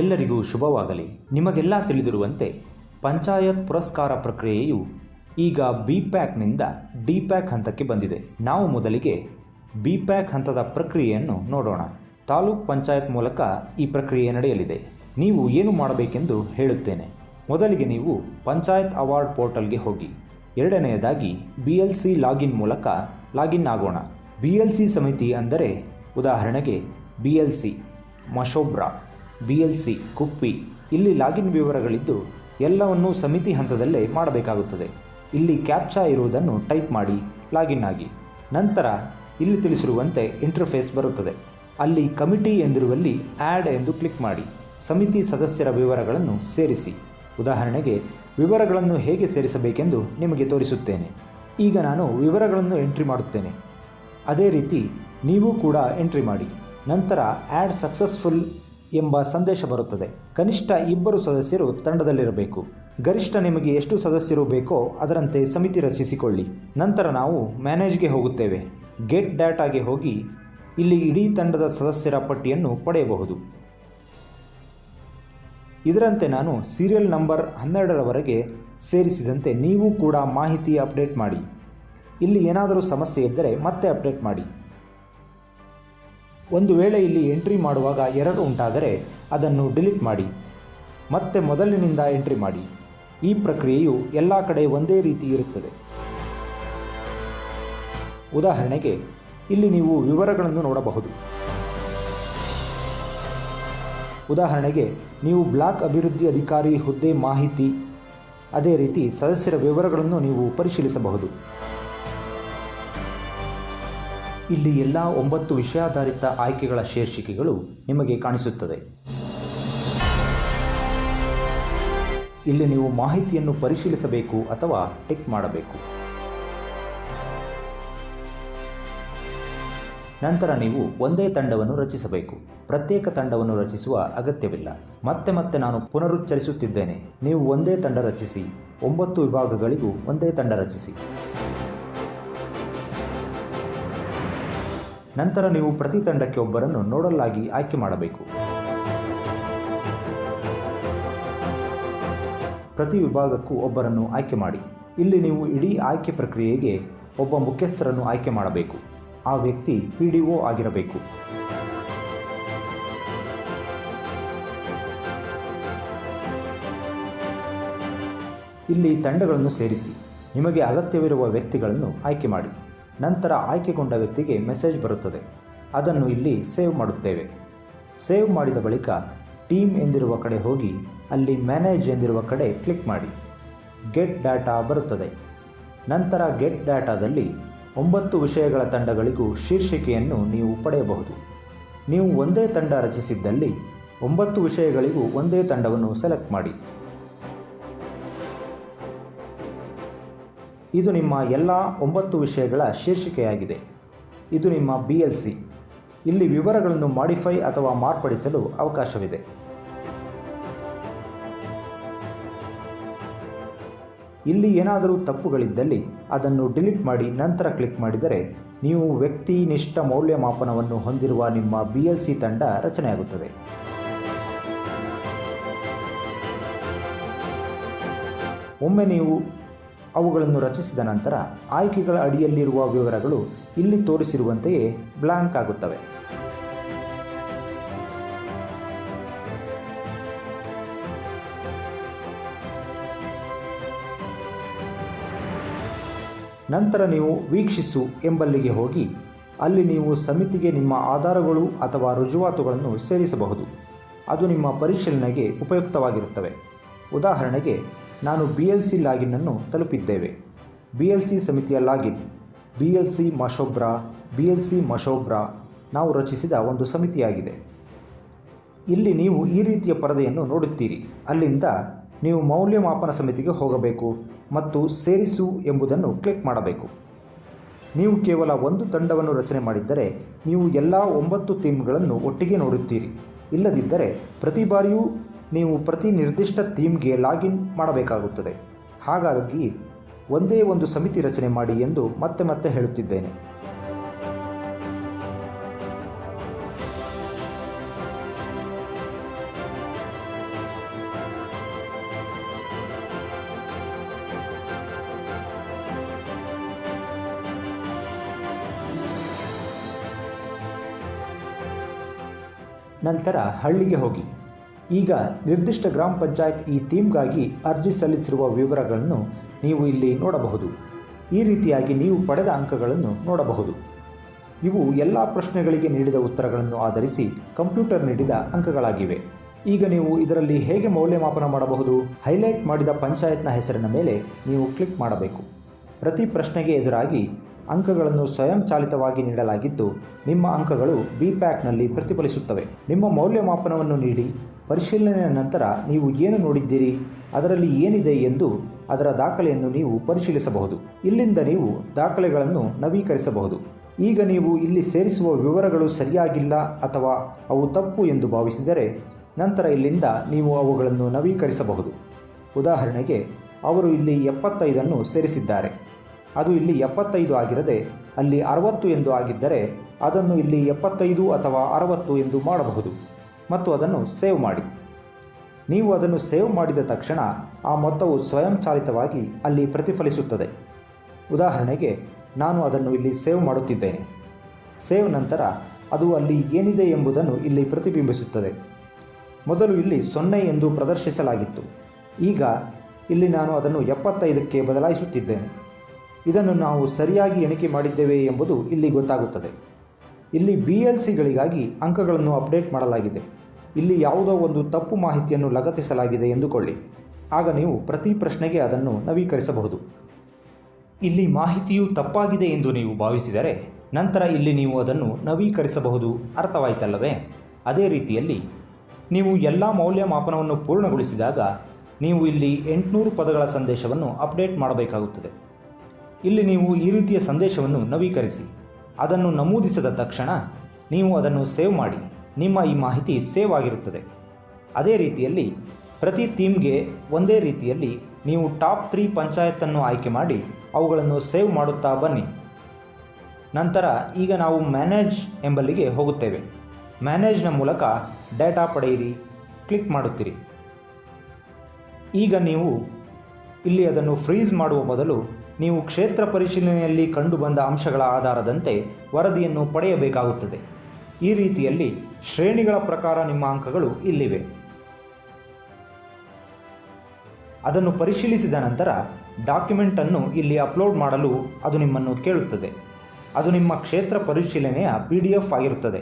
ಎಲ್ಲರಿಗೂ ಶುಭವಾಗಲಿ. ನಿಮಗೆಲ್ಲ ತಿಳಿದಿರುವಂತೆ ಪಂಚಾಯತ್ ಪುರಸ್ಕಾರ ಪ್ರಕ್ರಿಯೆಯು ಈಗ ಬಿ ಪ್ಯಾಕ್ನಿಂದ ಡಿ ಪ್ಯಾಕ್ ಹಂತಕ್ಕೆ ಬಂದಿದೆ. ನಾವು ಮೊದಲಿಗೆ ಬಿ ಪ್ಯಾಕ್ ಹಂತದ ಪ್ರಕ್ರಿಯೆಯನ್ನು ನೋಡೋಣ. ತಾಲೂಕ್ ಪಂಚಾಯತ್ ಮೂಲಕ ಈ ಪ್ರಕ್ರಿಯೆ ನಡೆಯಲಿದೆ. ನೀವು ಏನು ಮಾಡಬೇಕೆಂದು ಹೇಳುತ್ತೇನೆ. ಮೊದಲಿಗೆ ನೀವು ಪಂಚಾಯತ್ ಅವಾರ್ಡ್ ಪೋರ್ಟಲ್ಗೆ ಹೋಗಿ. ಎರಡನೆಯದಾಗಿ ಬಿ ಎಲ್ ಸಿ ಲಾಗಿನ್ ಮೂಲಕ ಲಾಗಿನ್ ಆಗೋಣ. ಬಿ ಎಲ್ ಸಿ ಸಮಿತಿ ಅಂದರೆ ಉದಾಹರಣೆಗೆ B L C Mashobra. B L C Kuppi, ಇಲ್ಲಿ ಲಾಗಿನ್ ವಿವರಗಳಿದ್ದು ಎಲ್ಲವನ್ನೂ ಸಮಿತಿ ಹಂತದಲ್ಲೇ ಮಾಡಬೇಕಾಗುತ್ತದೆ. ಇಲ್ಲಿ ಕ್ಯಾಪ್ಚಾ ಇರುವುದನ್ನು ಟೈಪ್ ಮಾಡಿ ಲಾಗಿನ್ ಆಗಿ. ನಂತರ ಇಲ್ಲಿ ತಿಳಿಸಿರುವಂತೆ ಇಂಟರ್ಫೇಸ್ ಬರುತ್ತದೆ. ಅಲ್ಲಿ ಕಮಿಟಿ ಎಂದಿರುವಲ್ಲಿ ಆ್ಯಡ್ ಎಂದು ಕ್ಲಿಕ್ ಮಾಡಿ. ಸಮಿತಿ ಸದಸ್ಯರ ವಿವರಗಳನ್ನು ಸೇರಿಸಿ. ಉದಾಹರಣೆಗೆ, ವಿವರಗಳನ್ನು ಹೇಗೆ ಸೇರಿಸಬೇಕೆಂದು ನಿಮಗೆ ತೋರಿಸುತ್ತೇನೆ. ಈಗ ನಾನು ವಿವರಗಳನ್ನು ಎಂಟ್ರಿ ಮಾಡುತ್ತೇನೆ. ಅದೇ ರೀತಿ, ನೀವು ಕೂಡ ಎಂಟ್ರಿ ಮಾಡಿ. ನಂತರ ಆ್ಯಡ್ ಸಕ್ಸಸ್ಫುಲ್ ಎಂಬ ಸಂದೇಶ ಬರುತ್ತದೆ. ಕನಿಷ್ಠ ಇಬ್ಬರು ಸದಸ್ಯರು ತಂಡದಲ್ಲಿರಬೇಕು. ಗರಿಷ್ಠ ನಿಮಗೆ ಎಷ್ಟು ಸದಸ್ಯರು ಬೇಕೋ ಅದರಂತೆ ಸಮಿತಿ ರಚಿಸಿಕೊಳ್ಳಿ. ನಂತರ ನಾವು ಮ್ಯಾನೇಜ್ಗೆ ಹೋಗುತ್ತೇವೆ. ಗೆಟ್ ಡಾಟಾಗೆ ಹೋಗಿ ಇಲ್ಲಿ ಇಡೀ ತಂಡದ ಸದಸ್ಯರ ಪಟ್ಟಿಯನ್ನು ಪಡೆಯಬಹುದು. ಇದರಂತೆ ನಾನು ಸೀರಿಯಲ್ ನಂಬರ್ ಹನ್ನೆರಡರವರೆಗೆ ಸೇರಿಸಿದಂತೆ ನೀವು ಕೂಡ ಮಾಹಿತಿ ಅಪ್ಡೇಟ್ ಮಾಡಿ. ಇಲ್ಲಿ ಏನಾದರೂ ಸಮಸ್ಯೆ ಇದ್ದರೆ ಮತ್ತೆ ಅಪ್ಡೇಟ್ ಮಾಡಿ. ಒಂದು ವೇಳೆ ಇಲ್ಲಿ ಎಂಟ್ರಿ ಮಾಡುವಾಗ ಎರಡು ಉಂಟಾದರೆ ಅದನ್ನು ಡಿಲೀಟ್ ಮಾಡಿ. ಮತ್ತೆ ಮೊದಲಿನಿಂದ ಎಂಟ್ರಿ ಮಾಡಿ. ಈ ಪ್ರಕ್ರಿಯೆಯು ಎಲ್ಲ ಕಡೆ ಒಂದೇ ರೀತಿ ಇರುತ್ತದೆ. ಉದಾಹರಣೆಗೆ, ಇಲ್ಲಿ ನೀವು ವಿವರಗಳನ್ನು ನೋಡಬಹುದು. ಉದಾಹರಣೆಗೆ, ನೀವು ಬ್ಲಾಕ್ ಅಭಿವೃದ್ಧಿ ಅಧಿಕಾರಿ ಹುದ್ದೆ ಮಾಹಿತಿ, ಅದೇ ರೀತಿ ಸದಸ್ಯರ ವಿವರಗಳನ್ನು ನೀವು ಪರಿಶೀಲಿಸಬಹುದು. ಇಲ್ಲಿ ಎಲ್ಲ ಒಂಬತ್ತು ವಿಷಯಾಧಾರಿತ ಆಯ್ಕೆಗಳ ಶೀರ್ಷಿಕೆಗಳು ನಿಮಗೆ ಕಾಣಿಸುತ್ತದೆ. ಇಲ್ಲಿ ನೀವು ಮಾಹಿತಿಯನ್ನು ಪರಿಶೀಲಿಸಬೇಕು ಅಥವಾ ಟಿಕ್ ಮಾಡಬೇಕು. ನಂತರ ನೀವು ಒಂದೇ ತಂಡವನ್ನು ರಚಿಸಬೇಕು. ಪ್ರತ್ಯೇಕ ತಂಡವನ್ನು ರಚಿಸುವ ಅಗತ್ಯವಿಲ್ಲ. ಮತ್ತೆ ಮತ್ತೆ ನಾನು ಪುನರುಚ್ಚರಿಸುತ್ತಿದ್ದೇನೆ. ನೀವು ಒಂದೇ ತಂಡ ರಚಿಸಿ. ಒಂಬತ್ತು ವಿಭಾಗಗಳಿಗೂ ಒಂದೇ ತಂಡ ರಚಿಸಿ. ನಂತರ ನೀವು ಪ್ರತಿ ತಂಡಕ್ಕೆ ಒಬ್ಬರನ್ನು ನೋಡಲ್ ಆಗಿ ಆಯ್ಕೆ ಮಾಡಬೇಕು. ಪ್ರತಿ ವಿಭಾಗಕ್ಕೂ ಒಬ್ಬರನ್ನು ಆಯ್ಕೆ ಮಾಡಿ. ಇಲ್ಲಿ ನೀವು ಇಡೀ ಆಯ್ಕೆ ಪ್ರಕ್ರಿಯೆಗೆ ಒಬ್ಬ ಮುಖ್ಯಸ್ಥರನ್ನು ಆಯ್ಕೆ ಮಾಡಬೇಕು. ಆ ವ್ಯಕ್ತಿ ಪಿ ಡಿ ಒ ಆಗಿರಬೇಕು. ಇಲ್ಲಿ ತಂಡಗಳನ್ನು ಸೇರಿಸಿ. ನಿಮಗೆ ಅಗತ್ಯವಿರುವ ವ್ಯಕ್ತಿಗಳನ್ನು ಆಯ್ಕೆ ಮಾಡಿ. ನಂತರ ಆಯ್ಕೆಗೊಂಡ ವ್ಯಕ್ತಿಗೆ ಮೆಸೇಜ್ ಬರುತ್ತದೆ. ಅದನ್ನು ಇಲ್ಲಿ ಸೇವ್ ಮಾಡುತ್ತೇವೆ. ಸೇವ್ ಮಾಡಿದ ಬಳಿಕ ಟೀಮ್ ಎಂದಿರುವ ಕಡೆ ಹೋಗಿ, ಅಲ್ಲಿ ಮ್ಯಾನೇಜ್ ಎಂದಿರುವ ಕಡೆ ಕ್ಲಿಕ್ ಮಾಡಿ. ಗೆಟ್ ಡಾಟಾ ಬರುತ್ತದೆ. ನಂತರ ಗೆಟ್ ಡಾಟಾದಲ್ಲಿ ಒಂಬತ್ತು ವಿಷಯಗಳ ತಂಡಗಳಿಗೂ ಶೀರ್ಷಿಕೆಯನ್ನು ನೀವು ಪಡೆಯಬಹುದು. ನೀವು ಒಂದೇ ತಂಡ ರಚಿಸಿದ್ದಲ್ಲಿ ಒಂಬತ್ತು ವಿಷಯಗಳಿಗೂ ಒಂದೇ ತಂಡವನ್ನು ಸೆಲೆಕ್ಟ್ ಮಾಡಿ. ಇದು ನಿಮ್ಮ ಎಲ್ಲ ಒಂಬತ್ತು ವಿಷಯಗಳ ಶೀರ್ಷಿಕೆಯಾಗಿದೆ. ಇದು ನಿಮ್ಮ ಬಿ ಎಲ್ ಸಿ ಇಲ್ಲಿ ವಿವರಗಳನ್ನು ಮಾಡಿಫೈ ಅಥವಾ ಮಾರ್ಪಡಿಸಲು ಅವಕಾಶವಿದೆ. ಇಲ್ಲಿ ಏನಾದರೂ ತಪ್ಪುಗಳಿದ್ದಲ್ಲಿ ಅದನ್ನು ಡಿಲೀಟ್ ಮಾಡಿ ನಂತರ ಕ್ಲಿಕ್ ಮಾಡಿದರೆ ನೀವು ವ್ಯಕ್ತಿನಿಷ್ಠ ಮೌಲ್ಯಮಾಪನವನ್ನು ಹೊಂದಿರುವ ನಿಮ್ಮ ಬಿ ಎಲ್ ಸಿ ತಂಡ ರಚನೆಯಾಗುತ್ತದೆ. ಒಮ್ಮೆ ನೀವು ಅವುಗಳನ್ನು ರಚಿಸಿದ ನಂತರ ಆಯ್ಕೆಗಳ ಅಡಿಯಲ್ಲಿರುವ ವಿವರಗಳು ಇಲ್ಲಿ ತೋರಿಸಿರುವಂತೆಯೇ ಬ್ಲಾಂಕ್ ಆಗುತ್ತವೆ. ನಂತರ ನೀವು ವೀಕ್ಷಿಸು ಎಂಬಲ್ಲಿಗೆ ಹೋಗಿ, ಅಲ್ಲಿ ನೀವು ಸಮಿತಿಗೆ ನಿಮ್ಮ ಆಧಾರಗಳು ಅಥವಾ ರುಜುವಾತುಗಳನ್ನು ಸೇರಿಸಬಹುದು. ಅದು ನಿಮ್ಮ ಪರಿಶೀಲನೆಗೆ ಉಪಯುಕ್ತವಾಗಿರುತ್ತವೆ. ಉದಾಹರಣೆಗೆ ನಾನು ಬಿ ಎಲ್ ಸಿ ಲಾಗಿನ್ನನ್ನು ತಲುಪಿದ್ದೇವೆ. ಬಿ ಎಲ್ ಸಿ ಸಮಿತಿಯ login B L C Mashobra B L C Mashobra ನಾವು ರಚಿಸಿದ ಒಂದು ಸಮಿತಿಯಾಗಿದೆ. ಇಲ್ಲಿ ನೀವು ಈ ರೀತಿಯ ಪರದೆಯನ್ನು ನೋಡುತ್ತೀರಿ. ಅಲ್ಲಿಂದ ನೀವು ಮೌಲ್ಯಮಾಪನ ಸಮಿತಿಗೆ ಹೋಗಬೇಕು ಮತ್ತು ಸೇರಿಸು ಎಂಬುದನ್ನು ಕ್ಲಿಕ್ ಮಾಡಬೇಕು. ನೀವು ಕೇವಲ ಒಂದು ತಂಡವನ್ನು ರಚನೆ ಮಾಡಿದ್ದರೆ ನೀವು ಎಲ್ಲ ಒಂಬತ್ತು ಥೀಮ್ಗಳನ್ನು ಒಟ್ಟಿಗೆ ನೋಡುತ್ತೀರಿ. ಇಲ್ಲದಿದ್ದರೆ ಪ್ರತಿ ಬಾರಿಯೂ ನೀವು ಪ್ರತಿ ನಿರ್ದಿಷ್ಟ ಥೀಮ್ಗೆ ಲಾಗಿನ್ ಮಾಡಬೇಕಾಗುತ್ತದೆ. ಹಾಗಾಗಿ ಒಂದೇ ಒಂದು ಸಮಿತಿ ರಚನೆ ಮಾಡಿ ಎಂದು ಮತ್ತೆ ಮತ್ತೆ ಹೇಳುತ್ತಿದ್ದೇನೆ. ನಂತರ ಹಳ್ಳಿಗೆ ಹೋಗಿ. ಈಗ ನಿರ್ದಿಷ್ಟ ಗ್ರಾಮ ಪಂಚಾಯತ್ ಈ ಥೀಮ್ಗಾಗಿ ಅರ್ಜಿ ಸಲ್ಲಿಸಿರುವ ವಿವರಗಳನ್ನು ನೀವು ಇಲ್ಲಿ ನೋಡಬಹುದು. ಈ ರೀತಿಯಾಗಿ ನೀವು ಪಡೆದ ಅಂಕಗಳನ್ನು ನೋಡಬಹುದು. ಇವು ಎಲ್ಲ ಪ್ರಶ್ನೆಗಳಿಗೆ ನೀಡಿದ ಉತ್ತರಗಳನ್ನು ಆಧರಿಸಿ ಕಂಪ್ಯೂಟರ್ ನೀಡಿದ ಅಂಕಗಳಾಗಿವೆ. ಈಗ ನೀವು ಇದರಲ್ಲಿ ಹೇಗೆ ಮೌಲ್ಯಮಾಪನ ಮಾಡಬಹುದು? ಹೈಲೈಟ್ ಮಾಡಿದ ಪಂಚಾಯತ್ನ ಹೆಸರಿನ ಮೇಲೆ ನೀವು ಕ್ಲಿಕ್ ಮಾಡಬೇಕು. ಪ್ರತಿ ಪ್ರಶ್ನೆಗೆ ಎದುರಾಗಿ ಅಂಕಗಳನ್ನು ಸ್ವಯಂಚಾಲಿತವಾಗಿ ನೀಡಲಾಗಿದ್ದು, ನಿಮ್ಮ ಅಂಕಗಳು ಬಿ ಪ್ಯಾಕ್ನಲ್ಲಿ ಪ್ರತಿಫಲಿಸುತ್ತವೆ. ನಿಮ್ಮ ಮೌಲ್ಯಮಾಪನವನ್ನು ನೀಡಿ, ಪರಿಶೀಲನೆಯ ನಂತರ ನೀವು ಏನು ನೋಡಿದ್ದೀರಿ, ಅದರಲ್ಲಿ ಏನಿದೆ ಎಂದು ಅದರ ದಾಖಲೆಯನ್ನು ನೀವು ಪರಿಶೀಲಿಸಬಹುದು. ಇಲ್ಲಿಂದ ನೀವು ದಾಖಲೆಗಳನ್ನು ನವೀಕರಿಸಬಹುದು. ಈಗ ನೀವು ಇಲ್ಲಿ ಸೇರಿಸುವ ವಿವರಗಳು ಸರಿಯಾಗಿಲ್ಲ ಅಥವಾ ಅವು ತಪ್ಪು ಎಂದು ಭಾವಿಸಿದರೆ, ನಂತರ ಇಲ್ಲಿಂದ ನೀವು ಅವುಗಳನ್ನು ನವೀಕರಿಸಬಹುದು. ಉದಾಹರಣೆಗೆ, ಅವರು ಇಲ್ಲಿ ಎಪ್ಪತ್ತೈದನ್ನು ಸೇರಿಸಿದ್ದಾರೆ. ಅದು ಇಲ್ಲಿ ಎಪ್ಪತ್ತೈದು ಆಗಿರದೆ, ಅಲ್ಲಿ ಅರವತ್ತು ಎಂದು ಆಗಿದ್ದರೆ ಅದನ್ನು ಇಲ್ಲಿ ಎಪ್ಪತ್ತೈದು ಅಥವಾ ಅರವತ್ತು ಎಂದು ಮಾಡಬಹುದು ಮತ್ತು ಅದನ್ನು ಸೇವ್ ಮಾಡಿ. ನೀವು ಅದನ್ನು ಸೇವ್ ಮಾಡಿದ ತಕ್ಷಣ ಆ ಮೊತ್ತವು ಸ್ವಯಂಚಾಲಿತವಾಗಿ ಅಲ್ಲಿ ಪ್ರತಿಫಲಿಸುತ್ತದೆ. ಉದಾಹರಣೆಗೆ, ನಾನು ಅದನ್ನು ಇಲ್ಲಿ ಸೇವ್ ಮಾಡುತ್ತಿದ್ದೇನೆ. ಸೇವ್ ನಂತರ ಅದು ಅಲ್ಲಿ ಏನಿದೆ ಎಂಬುದನ್ನು ಇಲ್ಲಿ ಪ್ರತಿಬಿಂಬಿಸುತ್ತದೆ. ಮೊದಲು ಇಲ್ಲಿ ಸೊನ್ನೆ ಎಂದು ಪ್ರದರ್ಶಿಸಲಾಗಿತ್ತು. ಈಗ ಇಲ್ಲಿ ನಾನು ಅದನ್ನು ಎಪ್ಪತ್ತೈದಕ್ಕೆ ಬದಲಾಯಿಸುತ್ತಿದ್ದೇನೆ. ಇದನ್ನು ನಾವು ಸರಿಯಾಗಿ ಎಣಿಕೆ ಮಾಡಿದ್ದೇವೆ ಎಂಬುದು ಇಲ್ಲಿ ಗೊತ್ತಾಗುತ್ತದೆ. ಇಲ್ಲಿ ಬಿ ಎಲ್ ಸಿಗಳಿಗಾಗಿ ಅಂಕಗಳನ್ನು ಅಪ್ಡೇಟ್ ಮಾಡಲಾಗಿದೆ. ಇಲ್ಲಿ ಯಾವುದೋ ಒಂದು ತಪ್ಪು ಮಾಹಿತಿಯನ್ನು ಲಗತ್ತಿಸಲಾಗಿದೆ ಎಂದುಕೊಳ್ಳಿ. ಆಗ ನೀವು ಪ್ರತಿ ಪ್ರಶ್ನೆಗೆ ಅದನ್ನು ನವೀಕರಿಸಬಹುದು. ಇಲ್ಲಿ ಮಾಹಿತಿಯು ತಪ್ಪಾಗಿದೆ ಎಂದು ನೀವು ಭಾವಿಸಿದರೆ, ನಂತರ ಇಲ್ಲಿ ನೀವು ಅದನ್ನು ನವೀಕರಿಸಬಹುದು ಅರ್ಥವಾಯಿತಲ್ಲವೇ? ಅದೇ ರೀತಿಯಲ್ಲಿ ನೀವು ಎಲ್ಲ ಮೌಲ್ಯಮಾಪನವನ್ನು ಪೂರ್ಣಗೊಳಿಸಿದಾಗ, ನೀವು ಇಲ್ಲಿ ಎಂಟುನೂರು ಪದಗಳ ಸಂದೇಶವನ್ನು ಅಪ್ಡೇಟ್ ಮಾಡಬೇಕಾಗುತ್ತದೆ. ಇಲ್ಲಿ ನೀವು ಈ ರೀತಿಯ ಸಂದೇಶವನ್ನು ನವೀಕರಿಸಿ. ಅದನ್ನು ನಮೂದಿಸಿದ ತಕ್ಷಣ ನೀವು ಅದನ್ನು ಸೇವ್ ಮಾಡಿ. ನಿಮ್ಮ ಈ ಮಾಹಿತಿ ಸೇವ್ ಆಗಿರುತ್ತದೆ. ಅದೇ ರೀತಿಯಲ್ಲಿ ಪ್ರತಿ ಥೀಮ್ಗೆ ಒಂದೇ ರೀತಿಯಲ್ಲಿ ನೀವು ಟಾಪ್ ತ್ರೀ ಪಂಚಾಯತನ್ನು ಆಯ್ಕೆ ಮಾಡಿ ಅವುಗಳನ್ನು ಸೇವ್ ಮಾಡುತ್ತಾ ಬನ್ನಿ. ನಂತರ ಈಗ ನಾವು ಮ್ಯಾನೇಜ್ ಎಂಬಲ್ಲಿಗೆ ಹೋಗುತ್ತೇವೆ. ಮ್ಯಾನೇಜ್ನ ಮೂಲಕ ಡೇಟಾ ಪಡೆಯಿರಿ. ಕ್ಲಿಕ್ ಮಾಡುತ್ತೀರಿ. ಈಗ ನೀವು ಇಲ್ಲಿ ಅದನ್ನು ಫ್ರೀಸ್ ಮಾಡುವ ಮೊದಲು ನೀವು ಕ್ಷೇತ್ರ ಪರಿಶೀಲನೆಯಲ್ಲಿ ಕಂಡುಬಂದ ಅಂಶಗಳ ಆಧಾರದಂತೆ ವರದಿಯನ್ನು ಪಡೆಯಬೇಕಾಗುತ್ತದೆ. ಈ ರೀತಿಯಲ್ಲಿ ಶ್ರೇಣಿಗಳ ಪ್ರಕಾರ ನಿಮ್ಮ ಅಂಕಗಳು ಇಲ್ಲಿವೆ. ಅದನ್ನು ಪರಿಶೀಲಿಸಿದ ನಂತರ ಡಾಕ್ಯುಮೆಂಟನ್ನು ಇಲ್ಲಿ ಅಪ್ಲೋಡ್ ಮಾಡಲು ಅದು ನಿಮ್ಮನ್ನು ಕೇಳುತ್ತದೆ. ಅದು ನಿಮ್ಮ ಕ್ಷೇತ್ರ ಪರಿಶೀಲನೆಯ ಪಿ ಡಿ ಎಫ್ ಆಗಿರುತ್ತದೆ.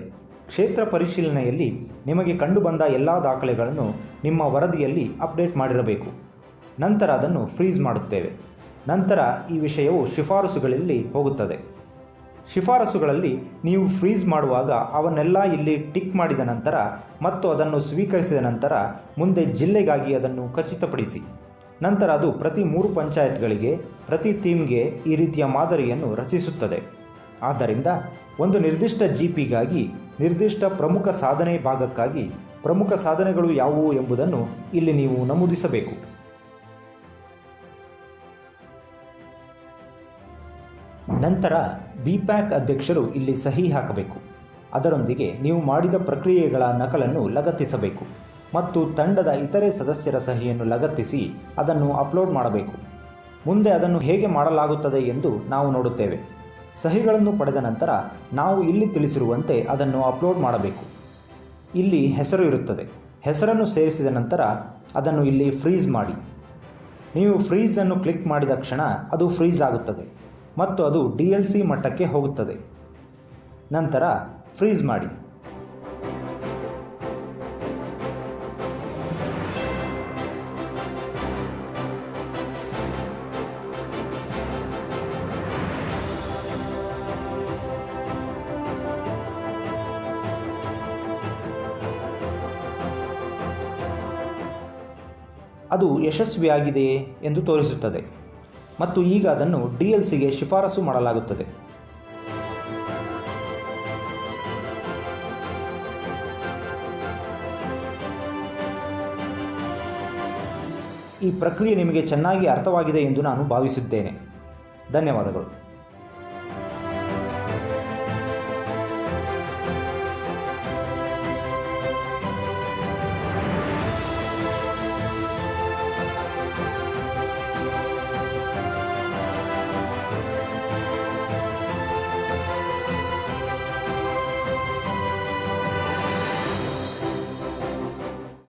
ಕ್ಷೇತ್ರ ಪರಿಶೀಲನೆಯಲ್ಲಿ ನಿಮಗೆ ಕಂಡುಬಂದ ಎಲ್ಲ ದಾಖಲೆಗಳನ್ನು ನಿಮ್ಮ ವರದಿಯಲ್ಲಿ ಅಪ್ಡೇಟ್ ಮಾಡಿರಬೇಕು. ನಂತರ ಅದನ್ನು ಫ್ರೀಸ್ ಮಾಡುತ್ತೇವೆ. ನಂತರ ಈ ವಿಷಯವು ಶಿಫಾರಸುಗಳಲ್ಲಿ ಹೋಗುತ್ತದೆ. ಶಿಫಾರಸುಗಳಲ್ಲಿ ನೀವು ಫ್ರೀಸ್ ಮಾಡುವಾಗ ಅವನ್ನೆಲ್ಲ ಇಲ್ಲಿ ಟಿಕ್ ಮಾಡಿದ ನಂತರ ಮತ್ತು ಅದನ್ನು ಸ್ವೀಕರಿಸಿದ ನಂತರ ಮುಂದೆ ಜಿಲ್ಲೆಗಾಗಿ ಅದನ್ನು ಖಚಿತಪಡಿಸಿ. ನಂತರ ಅದು ಪ್ರತಿ ಮೂರು ಪಂಚಾಯತ್ಗಳಿಗೆ, ಪ್ರತಿ ಥೀಮ್ಗೆ ಈ ರೀತಿಯ ಮಾದರಿಯನ್ನು ರಚಿಸುತ್ತದೆ. ಆದ್ದರಿಂದ ಒಂದು ನಿರ್ದಿಷ್ಟ ಜಿಪಿಗಾಗಿ ನಿರ್ದಿಷ್ಟ ಪ್ರಮುಖ ಸಾಧನೆ ಭಾಗಕ್ಕಾಗಿ ಪ್ರಮುಖ ಸಾಧನೆಗಳು ಯಾವುವು ಎಂಬುದನ್ನು ಇಲ್ಲಿ ನೀವು ನಮೂದಿಸಬೇಕು. ನಂತರ ಬಿ ಪ್ಯಾಕ್ ಅಧ್ಯಕ್ಷರು ಇಲ್ಲಿ ಸಹಿ ಹಾಕಬೇಕು. ಅದರೊಂದಿಗೆ ನೀವು ಮಾಡಿದ ಪ್ರಕ್ರಿಯೆಗಳ ನಕಲನ್ನು ಲಗತ್ತಿಸಬೇಕು ಮತ್ತು ತಂಡದ ಇತರೆ ಸದಸ್ಯರ ಸಹಿಯನ್ನು ಲಗತ್ತಿಸಿ ಅದನ್ನು ಅಪ್ಲೋಡ್ ಮಾಡಬೇಕು. ಮುಂದೆ ಅದನ್ನು ಹೇಗೆ ಮಾಡಲಾಗುತ್ತದೆ ಎಂದು ನಾವು ನೋಡುತ್ತೇವೆ. ಸಹಿಗಳನ್ನು ಪಡೆದ ನಂತರ ನಾವು ಇಲ್ಲಿ ತಿಳಿಸಿರುವಂತೆ ಅದನ್ನು ಅಪ್ಲೋಡ್ ಮಾಡಬೇಕು. ಇಲ್ಲಿ ಹೆಸರು ಇರುತ್ತದೆ. ಹೆಸರನ್ನು ಸೇರಿಸಿದ ನಂತರ ಅದನ್ನು ಇಲ್ಲಿ ಫ್ರೀಜ್ ಮಾಡಿ. ನೀವು ಫ್ರೀಜನ್ನು ಕ್ಲಿಕ್ ಮಾಡಿದ ಕ್ಷಣ ಅದು ಫ್ರೀಜ್ ಆಗುತ್ತದೆ. ಮತ್ತು ಅದು ಡಿ ಎಲ್ ಸಿ ಮಟ್ಟಕ್ಕೆ ಹೋಗುತ್ತದೆ. ನಂತರ ಫ್ರೀಜ್ ಮಾಡಿ. ಅದು ಯಶಸ್ವಿಯಾಗಿದೆಯೇ ಎಂದು ತೋರಿಸುತ್ತದೆ. ಮತ್ತು ಈಗ ಅದನ್ನು ಡಿಎಲ್ಸಿಗೆ ಎಲ್ ಸಿಗೆ ಶಿಫಾರಸು ಮಾಡಲಾಗುತ್ತದೆ. ಈ ಪ್ರಕ್ರಿಯೆ ನಿಮಗೆ ಚೆನ್ನಾಗಿ ಅರ್ಥವಾಗಿದೆ ಎಂದು ನಾನು ಭಾವಿಸುತ್ತೇನೆ ಧನ್ಯವಾದಗಳು.